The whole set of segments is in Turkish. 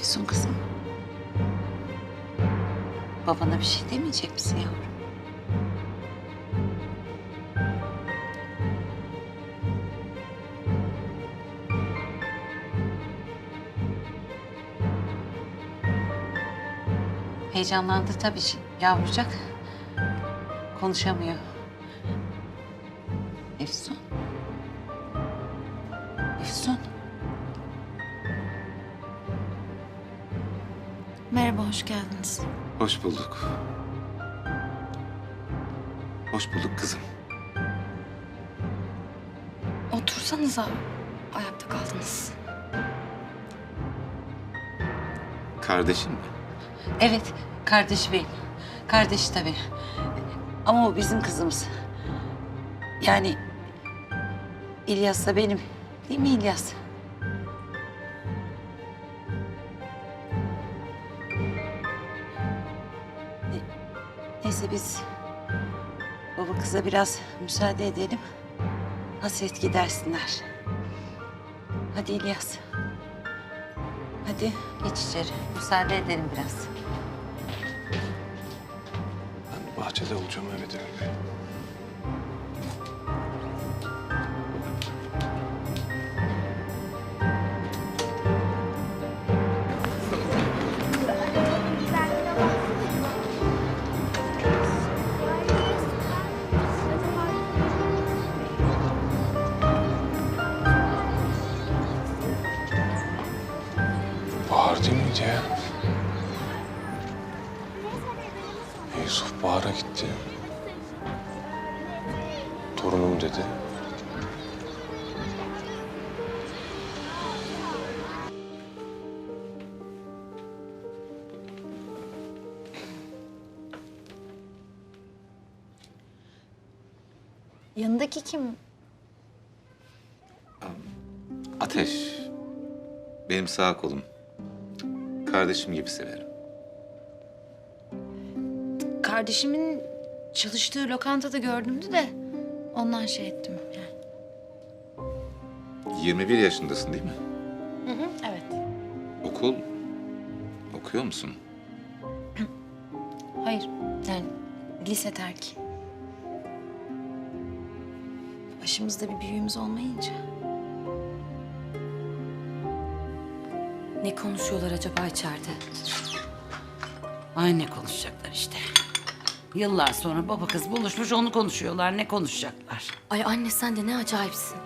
Efsun kızım. Babana bir şey demeyecek misin yavrum? Heyecanlandı tabii şimdi yavrucak. Konuşamıyor. Efsun. Efsun. Merhaba, hoş geldiniz. Hoş bulduk. Hoş bulduk kızım. Otursanıza. Ayakta kaldınız. Kardeşin mi? Evet, kardeşi benim. Kardeşi tabii. Ama o bizim kızımız. Yani İlyas da benim. Değil mi İlyas? Neyse biz baba kıza biraz müsaade edelim. Hasret gidersinler. Hadi İlyas. Hadi geç içeri. Müsaade edelim biraz. Ben bahçede olacağım Emin Bey. Miydi ya? Yusuf Bahar'a gitti. Torunum dedi. Yanındaki kim? Ateş. Benim sağ kolum. Kardeşim gibi severim. Kardeşimin çalıştığı lokantada gördümdü de ondan şey ettim yani. 21 yaşındasın değil mi? Hı hı, evet. Okul okuyor musun? Hayır, yani lise terk. Başımızda bir büyüğümüz olmayınca. Ne konuşuyorlar acaba içeride? Ay ne konuşacaklar işte. Yıllar sonra baba kız buluşmuş onu konuşuyorlar. Ne konuşacaklar? Ay anne sen de ne acayipsin.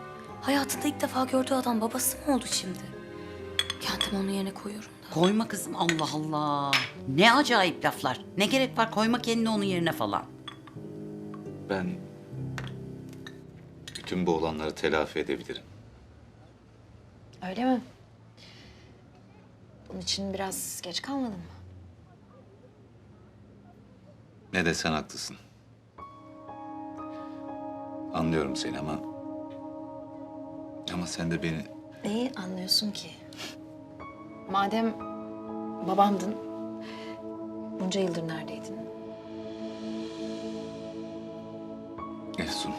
Hayatında ilk defa gördüğü adam babası mı oldu şimdi? Kendimi onun yerine koyuyorum da. Koyma kızım Allah Allah. Ne acayip laflar. Ne gerek var koyma kendini onun yerine falan. Ben bütün bu olanları telafi edebilirim. Öyle mi? Bunun için biraz geç kalmadın mı? Ne desen haklısın. Anlıyorum seni ama... Ama sen de beni Neyi anlıyorsun ki? Madem babamdın, bunca yıldır neredeydin? Efsun.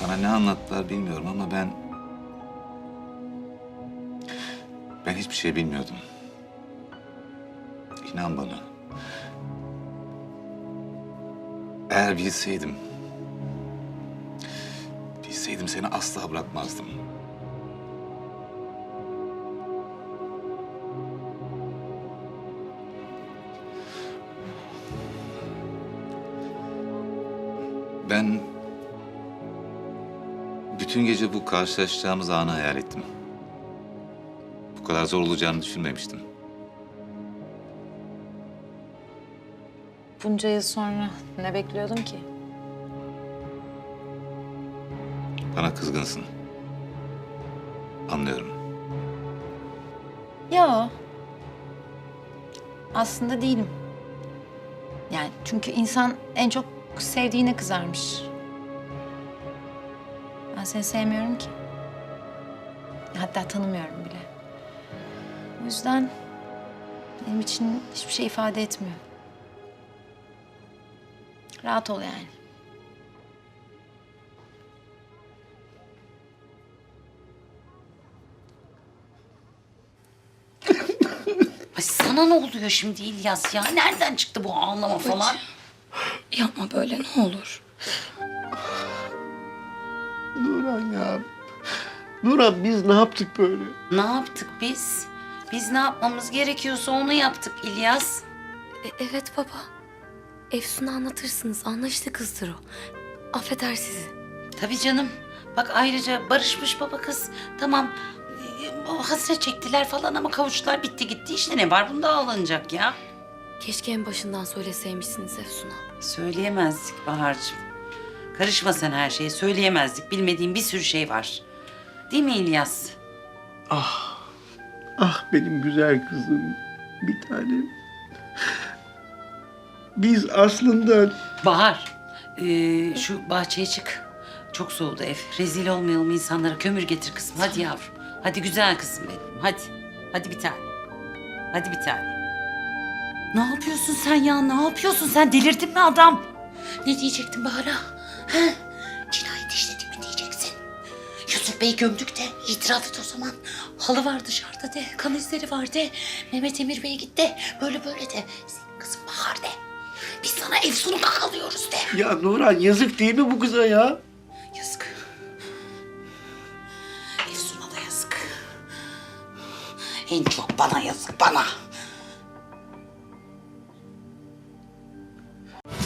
Sana ne anlattılar bilmiyorum ama ben... Ben hiçbir şey bilmiyordum. İnan bana. Eğer bilseydim... Bilseydim seni asla bırakmazdım. Bütün gece bu karşılaşacağımız anı hayal ettim. Bu kadar zor olacağını düşünmemiştim. Bunca yıl sonra ne bekliyordun ki? Bana kızgınsın. Anlıyorum. Yo. Aslında değilim. Yani çünkü insan en çok sevdiğine kızarmış seni sevmiyorum ki. Hatta tanımıyorum bile. O yüzden benim için hiçbir şey ifade etmiyor. Rahat ol yani. Ay sana ne oluyor şimdi İlyas ya? Nereden çıktı bu ağlama falan? Yapma böyle ne olur. Nurhan ya. Nurhan biz ne yaptık böyle? Ne yaptık biz? Biz ne yapmamız gerekiyorsa onu yaptık İlyas. E, evet baba. Efsun'a anlatırsınız. Anlaştı kızdır o. Affeder sizi. Tabii canım. Bak ayrıca barışmış baba kız. Tamam e, hasret çektiler falan ama kavuştular bitti gitti. İşte ne var bunda ağlanacak ya? Keşke en başından söyleseymişsiniz Efsun'a. Söyleyemezdik Bahar'cığım. Karışma sen her şeye. Söyleyemezdik. Bilmediğim bir sürü şey var. Değil mi İlyas? Ah. Ah benim güzel kızım. Bir tanem. Biz aslında Bahar, ee, şu bahçeye çık. Çok soğudu ev. Rezil olmayalım insanlara. Kömür getir kızım. Hadi yavrum. Hadi güzel kızım benim. Hadi. Hadi bir tane. Hadi bir tane. Ne yapıyorsun sen ya? Ne yapıyorsun sen? Delirdin mi adam? Ne diyecektin Bahar'a? Ha? Cinayet işledin mi diyeceksin? Yusuf Bey gömdük de itiraf et o zaman. Halı var dışarıda de, kan izleri var de. Mehmet Emir Bey git de, böyle böyle de. Senin kızın Bahar de. Biz sana ev sonu kakalıyoruz de. ya Nurhan yazık değil mi bu kıza ya? Yazık. Efsun'a da yazık. En çok bana yazık, bana.